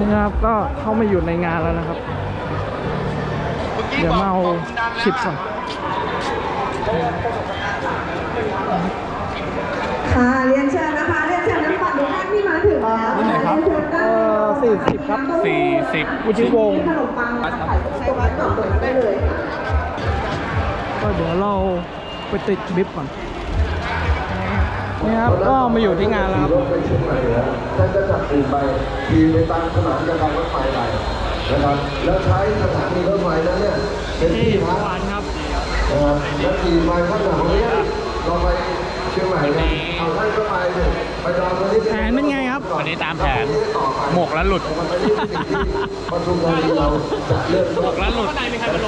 นี่นะครับก็เข้ามาอยู่ในงานแล้วนะครับ เดี๋ยวมาเอาชิปก่อนค่ะเรียนเชิญนะคะเรียนเชิญน้ำปั่นทุกท่านที่มาถึงแล้วรุ่นไหนครับเรียนเชิญได้เอ่อ40ครับสี่สิบวุฒิวงศ์ขนมปังนะคะขายใช้วัดก่อนตรงนั้นได้เลยค่ะก็เดี๋ยวเราไปติดบิฟก่อน นี่ครับก็มาอยู่ที่งานแล้วครับรถไปเชียงใหม่นะท่านก็จัดกลุ่มไปขี่ไปตามสถานีการรถไฟไปนะครับ แล้วใช้สถานีรถไฟนั้นเนี่ยเป็นที่ที่พักหวานครับนะครับแล้วขี่ไปข้างหลังนี้เราไปเชียงใหม่นะเอาท่านก็ไปเถอะไปจองวันนี้แผนเป็นไงครับวันนี้ตามแผนต่อไปหมกแล้วหลุดมันเป็นที่สิ่งที่ปทุมธานีเราจะเริ่มหมกแล้วหลุด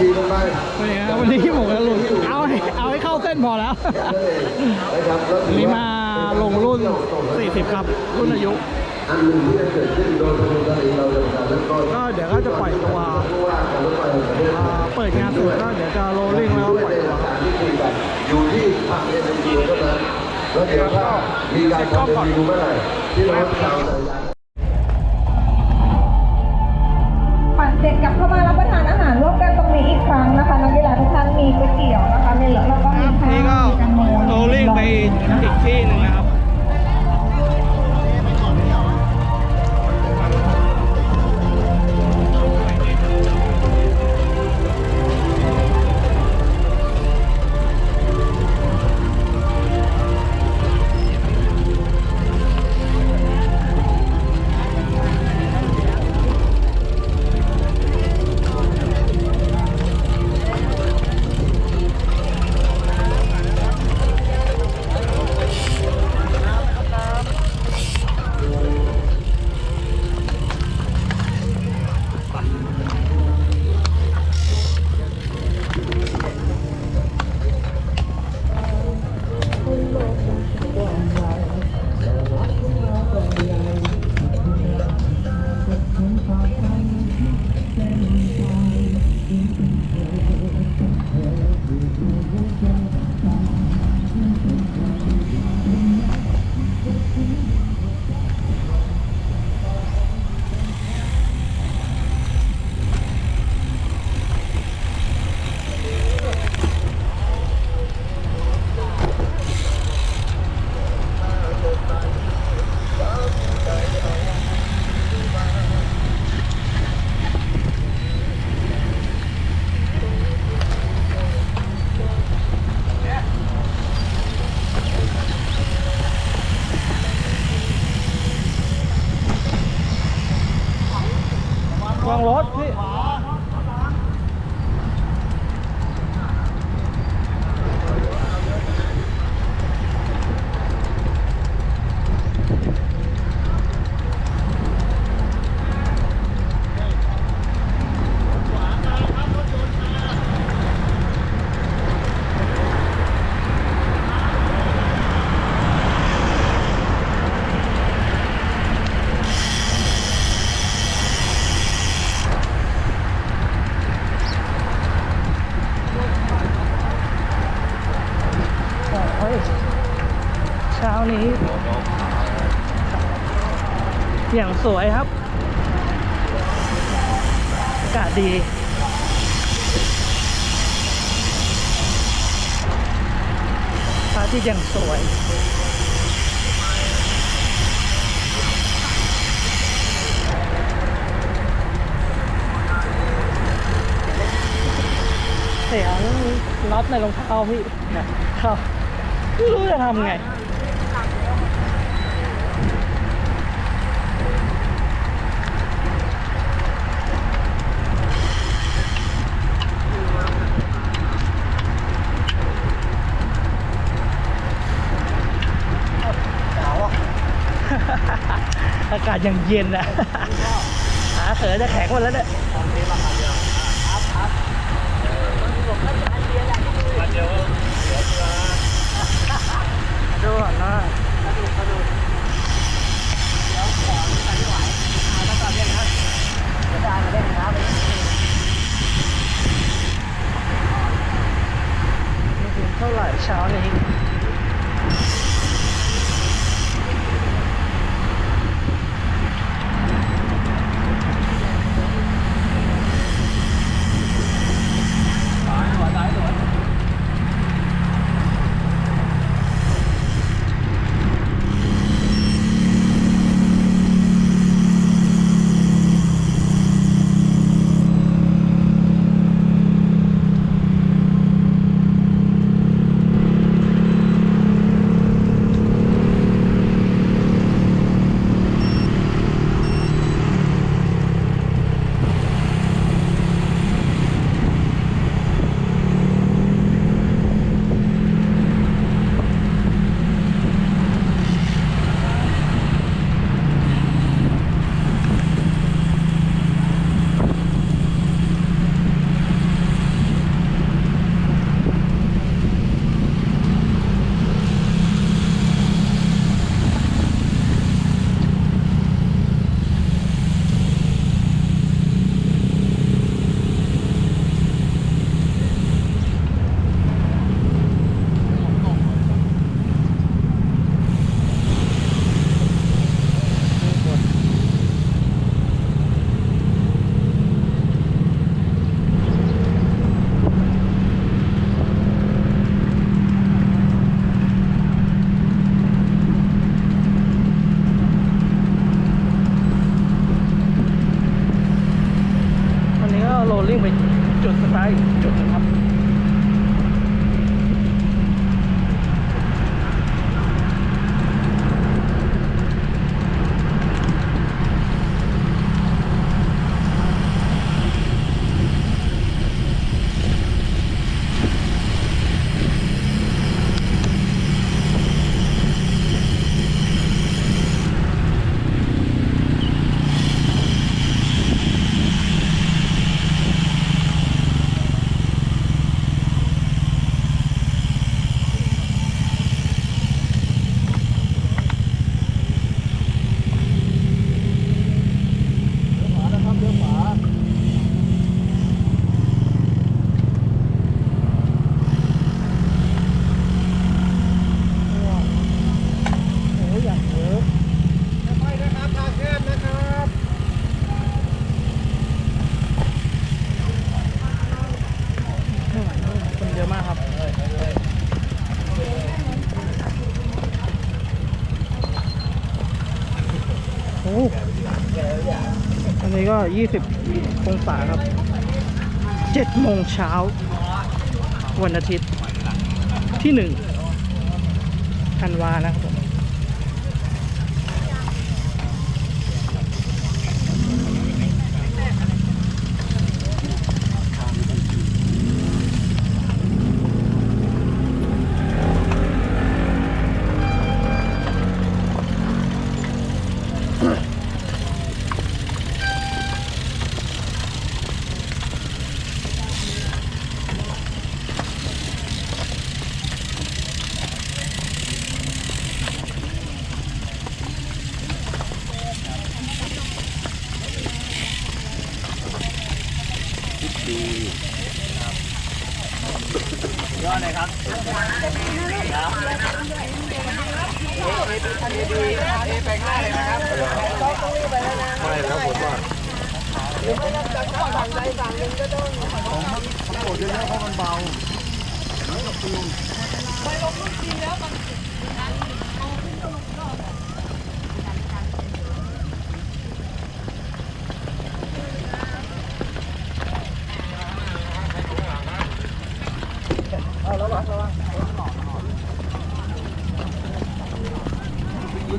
ขี่ลงไปนี่ครับวันนี้หมกแล้วลุนเอาให้เอาให้เข้าเส้นพอแล้วนะครับแล้วถือนี่ว่มา ลงรุ่น 40 ครับ รุ่นอายุอันหนึ่งที่จะเกิดขึ้นโดยปทุมธานีเราจะเริ่มต้นก็เดี๋ยวก็จะปล่อยตัวผู้ว่าการรถไฟแห่งประเทศไทอ่ายเปิดงานเสร็จก็เดี๋ยวจะโรลลิ่งแล้วก็ปล่อยตัวอยู่ที่ทางเอ็นดีเท่านั้นแล้วเดี๋ยวถ้ามีการทำเป็นดีเมื่อไหร่ที่เราชาวสัญญาปั่นเสร็จกลับเข้ามารับประทานอาหารร่วมกั นตรงนี้อีกครั้งนะคะนักกีฬาทุกท่านมีก๋วยเตี๋ยวนะคะมีเหลือแล้วก็มีข้าวนี่ก็มีแตงโมโรลลิ่งไปอีกที่หนึ่งนะครับ วางรถพี่ โอ้ยเช้า นี้ อย่างสวยครับอากาศดีพระอาที่ยังสวยเสียงน็อตในรองเท้าพี่เข้าไม่รู้จะทำไง อากาศยังเย็นอะขาเสือจะแข็งหมดแล้วเนี่ยดูก่อนนะเอีกจุดหนึงครับ โอ้ยอย่างเยอะค่อยๆนะครับทางแคบนะครับคนเยอะมากครับ โอ้อั นี้ก็ 20 องศาครับ 7 โมงเช้า วันอาทิตย์ที่ 1 ธันวานะครับีย้อนเลยครับไม่ไปครับผมว่าผมปวดเยอะเพราะมันเบาไม่ลงลูกจีนแล้วมัน